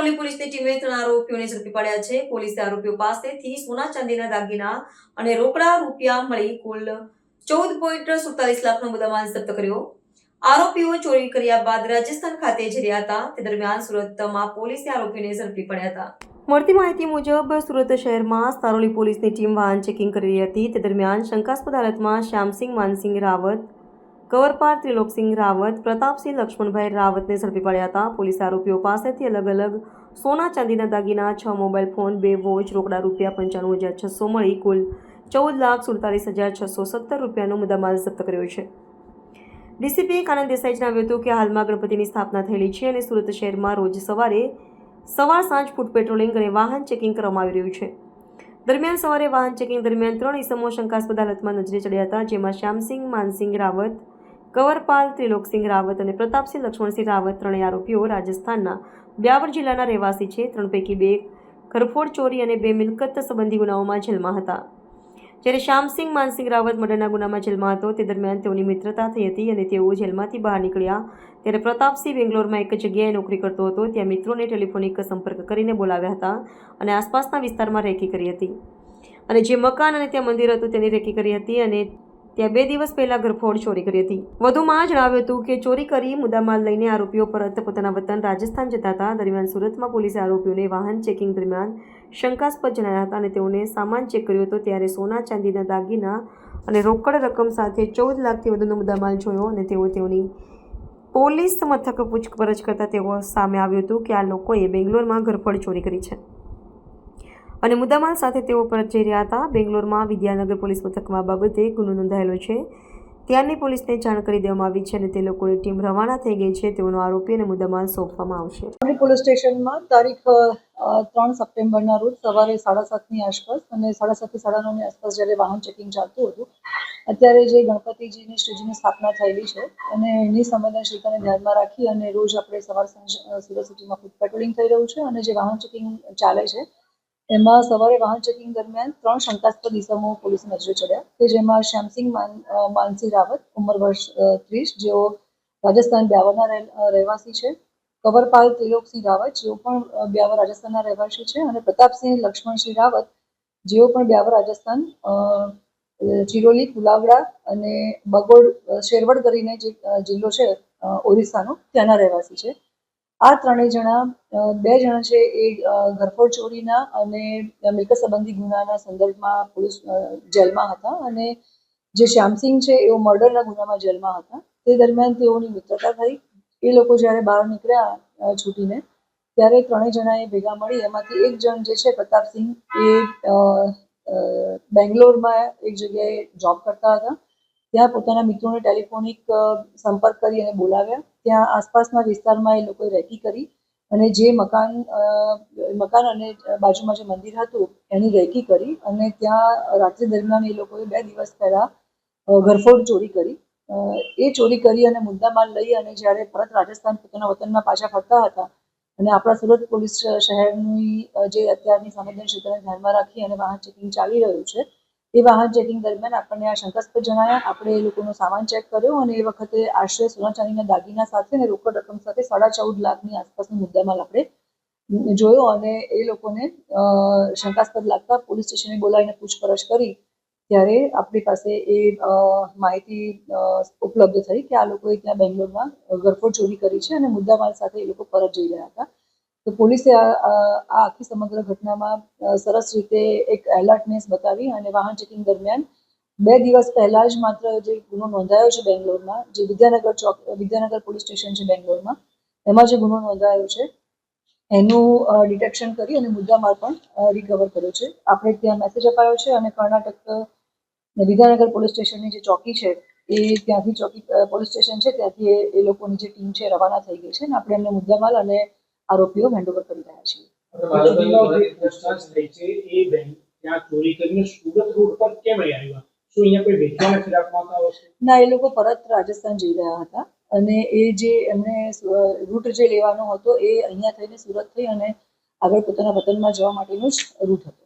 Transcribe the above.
સારોલી પોલીસની ટીમે ત્રણ આરોપીઓને ઝડપી પાડ્યા છે. પોલીસે આરોપીઓ પાસેથી સોના ચાંદીના દાગીના અને રોકડા રૂપિયા મળી કુલ ચૌદ પોઈન્ટ સુડતાલીસ લાખનો મુદ્દામાલ જપ્ત કર્યો. આરોપીઓ ચોરી કર્યા બાદ રાજસ્થાન ખાતે જઈ હતા. તે દરમિયાન સુરતમાં પોલીસે આરોપીને ઝડપી પડ્યા હતા. મળતી માહિતી મુજબ, સુરત શહેરમાં સારોલી પોલીસની ટીમ વાહન ચેકિંગ કરી રહી હતી. તે દરમિયાન શંકાસ્પદ હાલતમાં શ્યામસિંહ, માનસિંહ રાવત કવરપાર ત્રિલોકસિંહ રાવત, પ્રતાપસિંહ લક્ષ્મણભાઈ રાવતને ઝડપી પાડ્યા હતા. પોલીસે આરોપીઓ પાસેથી અલગ અલગ સોના ચાંદીના દાગીના, છ મોબાઈલ ફોન, બે વોચ, રોકડા રૂપિયા પંચાણું હજાર છસો મળી. કુલ ચૌદ લાખ સુડતાલીસ હજાર છસો સત્તર રૂપિયાનો મુદ્દામાલ જપ્ત કર્યો છે. ડીસીપી કાનંદ દેસાઈ જણાવ્યું હતું કે હાલમાં ગણપતિની સ્થાપના થયેલી છે અને સુરત શહેરમાં રોજ સવારે સવાર સાંજ ફૂટ પેટ્રોલિંગ અને વાહન ચેકિંગ કરવામાં આવી રહ્યું છે. દરમિયાન સવારે વાહન ચેકિંગ દરમિયાન ત્રણ ઇસમો શંકાસ્પદ હાલતમાં નજરે ચડ્યા હતા, જેમાં શ્યામસિંહ, માનસિંહ રાવત કવરપાલ ત્રિલોકસિંહ રાવત અને પ્રતાપસિંહ લક્ષ્મણસિંહ રાવત ત્રણેય આરોપીઓ રાજસ્થાનના બ્યાવર જિલ્લાના રહેવાસી છે. ત્રણ પૈકી બે ઘરફોડ ચોરી અને બે મિલકત સંબંધી ગુનાઓમાં જેલમાં હતા. જ્યારે શ્યામસિંહ માનસિંહ રાવત મર્ડરના ગુનામાં જેલમાં હતો, તે દરમિયાન તેઓની મિત્રતા થઈ હતી અને તેઓ જેલમાંથી બહાર નીકળ્યા. ત્યારે પ્રતાપસિંહ બેંગ્લોરમાં એક જગ્યાએ નોકરી કરતો હતો. ત્યાં મિત્રોને ટેલિફોનિક સંપર્ક કરીને બોલાવ્યા હતા અને આસપાસના વિસ્તારમાં રેકી કરી હતી. અને જે મકાન અને ત્યાં મંદિર હતું, તેની રેકી કરી હતી અને ત્યાં બે દિવસ પહેલા ઘરફોડ ચોરી કરી હતી. વધુમાં જણાવ્યું હતું કે ચોરી કરી મુદ્દામાલ લઈને આરોપીઓ પરત પોતાના વતન રાજસ્થાન જતા હતા. દરમિયાન સુરતમાં પોલીસે આરોપીઓને વાહન ચેકિંગ દરમિયાન શંકાસ્પદ જણાયા હતા અને તેઓને સામાન ચેક કર્યો હતો. ત્યારે સોના, ચાંદીના દાગીના અને રોકડ રકમ સાથે ચૌદ લાખથી વધુનો મુદ્દામાલ જોયો અને તેઓ તેઓની પોલીસ મથક પૂછપરછ કરતા તેઓ સામે આવ્યું હતું કે આ લોકોએ બેંગ્લોરમાં ઘરફોડ ચોરી કરી છે. અને મુદ્દામાલ સાથે તેઓ પરત જઈ રહ્યા હતા. બેંગ્લોરમાં વિદ્યાનગર પોલીસ મથકમાં બાબતે ગુનો નોંધાયેલો છે. ત્યારની પોલીસને જાણ કરી દેવામાં આવી છે અને તે લોકોની ટીમ રવાના થઈ ગઈ છે. તેઓનો આરોપી અને મુદ્દામાલ સોંપવામાં આવશે. પોલીસ સ્ટેશનમાં તારીખ ત્રણ સપ્ટેમ્બરના રોજ સવારે સાડા સાતની આસપાસ અને સાડા સાતથી સાડા નવની આસપાસ જ્યારે વાહન ચેકિંગ ચાલતું હતું, અત્યારે જે ગણપતિજીની શ્રીજીની સ્થાપના થયેલી છે અને એની સંવેદનશીલતાને ધ્યાનમાં રાખી અને રોજ આપણે સવાર સાંજ સુરત સિટીમાં ફૂડ પેટ્રોલિંગ થઈ રહ્યું છે અને જે વાહન ચેકિંગ ચાલે છે એમાં સવારે વાહન ચેકિંગ દરમિયાન ત્રણ શંકાસ્પદ ઇસમો પોલીસ નજરે ચડ્યા કે જેમાં શ્યામસિંહ માન અ, માનસી રાવત ઉંમર વર્ષ ત્રીસ જેઓ રાજસ્થાન બ્યાવરના રહેવાસી છે. કવરપાલ ત્રિલોકસિંહ રાવત જેઓ પણ બ્યાવર રાજસ્થાનના રહેવાસી છે અને પ્રતાપસિંહ લક્ષ્મણસિંહ રાવત જેઓ પણ બ્યાવર રાજસ્થાન ચિરોલી કુલાવડા અને બગોડ શેરવડ કરીને જે જિલ્લો છે ઓરિસ્સાનો ત્યાંના રહેવાસી છે. આ ત્રણેય જણા બે જણા છે એ ઘરફોડ ચોરીના અને મિલકત સંબંધી ગુનાના સંદર્ભમાં પોલીસ જેલમાં હતા અને જે શ્યામસિંહ છે એઓ મર્ડરના ગુનામાં જેલમાં હતા. તે દરમિયાન તેઓની મિત્રતા થઈ. એ લોકો જ્યારે બહાર નીકળ્યા છૂટીને, ત્યારે ત્રણેય જણાએ ભેગા મળી. એમાંથી એક જણ જે છે પ્રતાપસિંહ એ બેંગ્લોરમાં એક જગ્યાએ જોબ કરતા હતા. ત્યાં પોતાના મિત્રોને ટેલિફોનિક સંપર્ક કરી અને બોલાવ્યા. ત્યાં આસપાસના વિસ્તારમાં એ લોકોએ રેકી કરી અને જે મકાન મકાન અને બાજુમાં જે મંદિર હતું, એની રેકી કરી અને ત્યાં રાત્રિ દરમિયાન એ લોકોએ બે દિવસ પહેલાં ઘરફોડ ચોરી કરી. એ ચોરી કરી અને મુદ્દામાલ લઈ અને જ્યારે પરત રાજસ્થાન પોતાના વતનમાં પાછા ફરતા હતા અને આપણા સુરત પોલીસ શહેરની જે અત્યારની સંવેદનશીલતાને ધ્યાનમાં રાખી અને વાહન ચેકિંગ ચાલી રહ્યું છે એ વાહન ચેકિંગ દરમિયાન આપણને આ શંકાસ્પદ જણાયા. આપણે એ લોકોનો સામાન ચેક કર્યો અને એ વખતે આશરે સોના ચાંદીના દાગીના સાથે અને રોકડ રકમ સાથે સાડા ચૌદ લાખની આસપાસનો મુદ્દામાલ આપણે જોયો અને એ લોકોને શંકાસ્પદ લાગતા પોલીસ સ્ટેશને બોલાવીને પૂછપરછ કરી. ત્યારે આપણી પાસે એ માહિતી ઉપલબ્ધ થઈ કે આ લોકોએ ત્યાં બેંગ્લોરમાં ગરફોડ ચોરી કરી છે અને મુદ્દામાલ સાથે એ લોકો પરત જઈ રહ્યા હતા. તો પોલીસે આ આખી સમગ્ર ઘટનામાં સરસ રીતે એક એલર્ટનેસ બતાવી અને વાહન ચેકિંગ દરમિયાન બે દિવસ પહેલા જ માત્ર જે ગુનો નોંધાયો છે બેંગ્લોરમાં, જે વિદ્યાનગર ચોક, વિદ્યાનગર પોલીસ સ્ટેશન છે બેંગ્લોરમાં, એમાં જે ગુનો નોંધાયો છે, એનું ડિટેક્શન કરી અને મુદ્દામાલ પણ રિકવર કર્યો છે. આપણે ત્યાં મેસેજ અપાયો છે અને કર્ણાટક વિદ્યાનગર પોલીસ સ્ટેશનની જે ચોકી છે, એ ત્યાંથી ચોકી પોલીસ સ્ટેશન છે, ત્યાંથી એ લોકોની જે ટીમ છે રવાના થઈ ગઈ છે અને આપણે એમને મુદ્દામાલ અને આરોપીઓ હેન્ડઓવર કરી રહ્યા છે. ના એ લોકો પરત રાજસ્થાન જઈ રહ્યા હતા અને એ જે એમણે રૂટ જે લેવાનો હતો એ અહીંયા થઈને સુરત થઈ અને આગળ પોતાના વતનમાં જવા માટેનો જ રૂટ હતો.